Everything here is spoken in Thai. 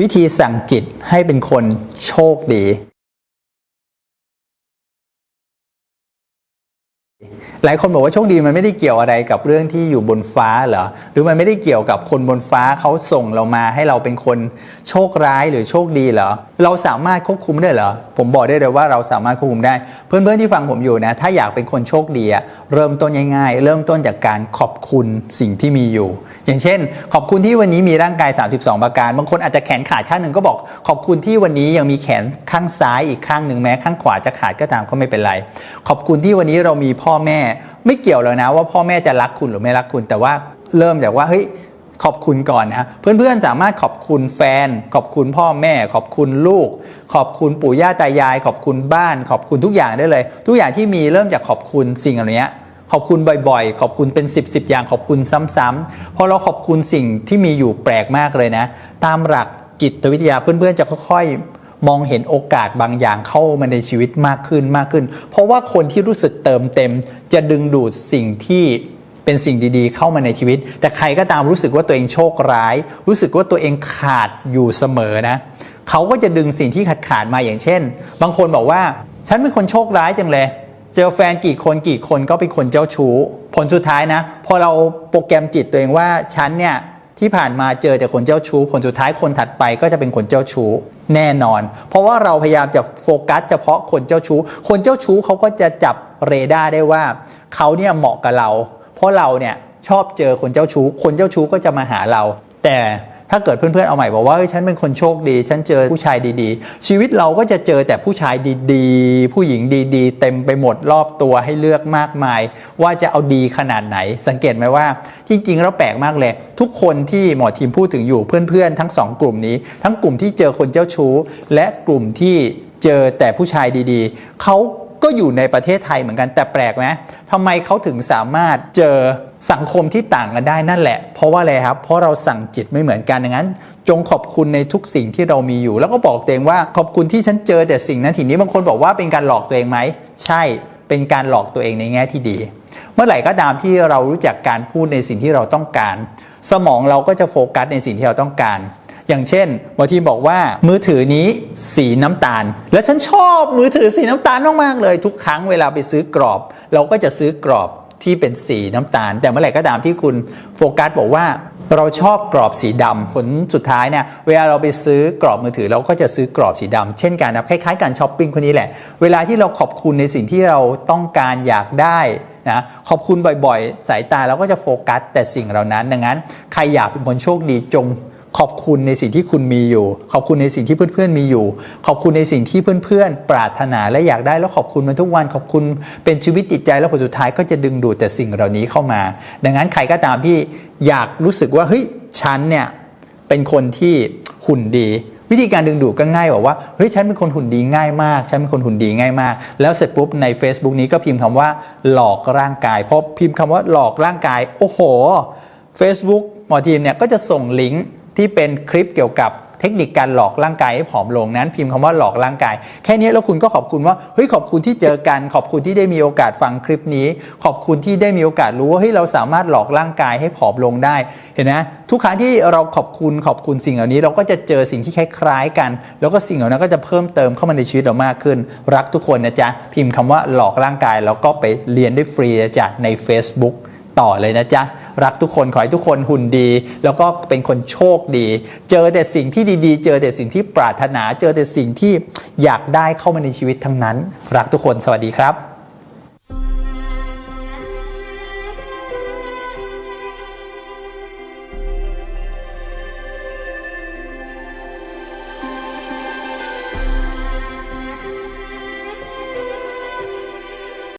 วิธีสั่งจิตให้เป็นคนโชคดี หลายคนบอกว่าโชคดีมันไม่ได้เกี่ยวอะไรกับเรื่องที่อยู่บนฟ้าเหรอ หรือมันไม่ได้เกี่ยวกับคนบนฟ้าเขาส่งเรามาให้เราเป็นคนโชคร้ายหรือโชคดีเหรอ เราสามารถควบคุมได้เหรอ ผมบอกได้เลยว่าเราสามารถควบคุมได้ เพื่อนๆที่ฟังผมอยู่นะ ถ้าอยากเป็นคนโชคดีอะเริ่มต้นง่ายๆ เริ่มต้นจากการขอบคุณสิ่งที่มีอยู่ อย่างเช่น ขอบคุณที่วันนี้มีร่างกาย 32 ประการ บางคนอาจจะแขนขาดข้างหนึ่งก็บอก ขอบคุณที่วันนี้ยังมีแขนข้างซ้ายอีกข้างหนึ่งแม้ข้างขวาจะขาดก็ตามก็ไม่เป็นไร ขอบคุณที่วันนี้เรามีพ่อแม่ ไม่เกี่ยวแล้วนะว่าพ่อแม่จะรักคุณหรือไม่รักคุณ แต่ว่าเริ่มจากว่าเฮ้ย ขอบคุณก่อนนะเพื่อนๆสามารถขอบคุณแฟน ขอบคุณพ่อแม่ ขอบคุณลูก ขอบคุณปู่ย่าตายาย ขอบคุณบ้าน ขอบคุณทุกอย่างได้เลย ทุกอย่างที่มีเริ่มจากขอบคุณสิ่งเหล่านี้ขอบคุณบ่อยๆ ขอบคุณเป็น 10บสอย่างขอบคุณซ้ำๆพอเราขอบคุณสิ่งที่มีอยู่แปลกมากเลยนะ ตามหลักจิตวิทยาเพื่อนๆจะค่อยๆ มองเห็นโอกาสบางอย่างเข้ามาในชีวิตมากขึ้นมากขึ้น เพราะว่าคนที่รู้สึกเติมเต็ม จะดึงดูดสิ่งที่ เป็นสิ่งดีๆ เข้ามาในชีวิต แต่ใครก็ตามรู้สึกว่าตัวเองโชคร้าย รู้สึกว่าตัวเองขาดอยู่เสมอนะเขาก็จะดึงสิ่งที่ขาดขาดๆมาอย่างเช่น บางคนบอกว่า ฉันเป็นคนโชคร้ายจังเลย เจอแฟนกี่คนกี่คนก็เป็นคนเจ้าชู้ ผลสุดท้ายนะ พอเราโปรแกรมจิตตัวเองว่าฉันเนี่ยที่ผ่านมาเจอแต่คนเจ้าชู้ ผลสุดท้ายคนถัดไปก็จะเป็นคนเจ้าชู้แน่นอน เพราะว่าเราพยายามจะโฟกัส เฉพาะคนเจ้าชู้ คนเจ้าชู้เขาก็จะจับเรดาร์ได้ว่าเขาเนี่ยเหมาะกับเรา เพราะเราเนี่ยชอบเจอคนเจ้าชู้ คนเจ้าชู้ก็จะมาหาเรา แต่ถ้าเกิดเพื่อนๆเอาใหม่บอกว่าเฮ้ยฉันเป็นคนโชคดี ฉันเจอผู้ชายดีๆ ชีวิตเราก็จะเจอแต่ผู้ชายดีๆ ผู้หญิงดีๆ เต็มไปหมดรอบตัวให้เลือกมากมาย ว่าจะเอาดีขนาดไหน สังเกตไหมว่า จริงๆแล้วแปลกมากเลย ทุกคนที่หมอทีมพูดถึงอยู่เพื่อนๆ ทั้งสองกลุ่มนี้ ทั้งกลุ่มที่เจอคนเจ้าชู้ และกลุ่มที่เจอแต่ผู้ชายดีๆเขา ก็อยู่ในประเทศไทยเหมือนกันแต่แปลกไหมทำไมเขาถึงสามารถเจอสังคมที่ต่างกันได้นั่นแหละ เพราะว่าอะไรครับ เพราะเราสั่งจิตไม่เหมือนกันดังนั้น จงขอบคุณในทุกสิ่งที่เรามีอยู่ แล้วก็บอกตัวเองว่าขอบคุณที่ฉันเจอแต่สิ่งนั้นทีนี้บางคนบอกว่าเป็นการหลอกตัวเองไหมใช่เป็นการหลอกตัวเองในแง่ที่ดี เมื่อไหร่ก็ตามที่เรารู้จักการพูดในสิ่งที่เราต้องการ สมองเราก็จะโฟกัสในสิ่งที่เราต้องการ อย่างเช่นบางทีบอกว่ามือถือนี้สีน้ำตาล และฉันชอบมือถือสีน้ำตาลมากๆเลย ทุกครั้งเวลาไปซื้อกรอบ เราก็จะซื้อกรอบที่เป็นสีน้ำตาล แต่เมื่อไหร่ก็ตามที่คุณโฟกัสบอกว่าเราชอบกรอบสีดำผลสุดท้ายเนี่ยเวลาเราไปซื้อกรอบมือถือ เราก็จะซื้อกรอบสีดำเช่นกันนะคล้ายๆการช้อปปิ้งคนนี้แหละ เวลาที่เราขอบคุณในสิ่งที่เราต้องการอยากได้นะขอบคุณบ่อยๆ สายตาเราก็จะโฟกัสแต่สิ่งเหล่านั้น ดังนั้น ใครอยากเป็นคนโชคดีจง ขอบคุณในสิ่งที่คุณมีอยู่ ขอบคุณในสิ่งที่เพื่อนๆมีอยู่ ขอบคุณในสิ่งที่เพื่อนๆ ปรารถนาและอยากได้แล้วขอบคุณมันทุกวัน ขอบคุณเป็นชีวิตจิตใจแล้วผลสุดท้ายก็จะดึงดูดแต่สิ่งเหล่านี้เข้ามา ดังนั้นใครก็ตามที่อยากรู้สึกว่าเฮ้ยฉันเนี่ยเป็นคนที่หุ่นดี วิธีการดึงดูดก็ง่ายบอกว่าเฮ้ยฉันเป็นคนหุ่นดีง่ายมาก ฉันเป็นคนหุ่นดีง่ายมาก แล้วเสร็จปุ๊บใน Facebook นี้ก็พิมพ์คำว่า หลอกร่างกายพอพิมพ์คำว่าหลอกร่างกายโอ้โห Facebook หมอทีมเนี่ยก็จะส่งลิงก์ ที่เป็นคลิปเกี่ยวกับเทคนิคการหลอกร่างกายให้ผอมลงนั้น พิมพ์คำว่าหลอกร่างกาย แค่นี้แล้วคุณก็ขอบคุณว่าเฮ้ยขอบคุณที่เจอกัน ขอบคุณที่ได้มีโอกาสฟังคลิปนี้ ขอบคุณที่ได้มีโอกาสรู้ว่าเฮ้ยเราสามารถหลอกร่างกายให้ผอมลงได้ เห็นไหมทุกครั้งที่เราขอบคุณขอบคุณสิ่งเหล่านี้ เราก็จะเจอสิ่งที่คล้ายๆกัน แล้วก็สิ่งเหล่านั้นก็จะเพิ่มเติมเข้ามาในชีวิตเรามากขึ้น รักทุกคนนะจ๊ะพิมพ์คำว่าหลอกร่างกายแล้วก็ไปเรียนได้ฟรีนะจ๊ะใน Facebook ต่อเลยนะจ๊ะ รักทุกคนขอให้ทุกคนหุ่นดี แล้วก็เป็นคนโชคดี เจอแต่สิ่งที่ดีๆ เจอแต่สิ่งที่ปรารถนา เจอแต่สิ่งที่อยากได้เข้ามาในชีวิตทั้งนั้น รักทุกคนสวัสดีครับ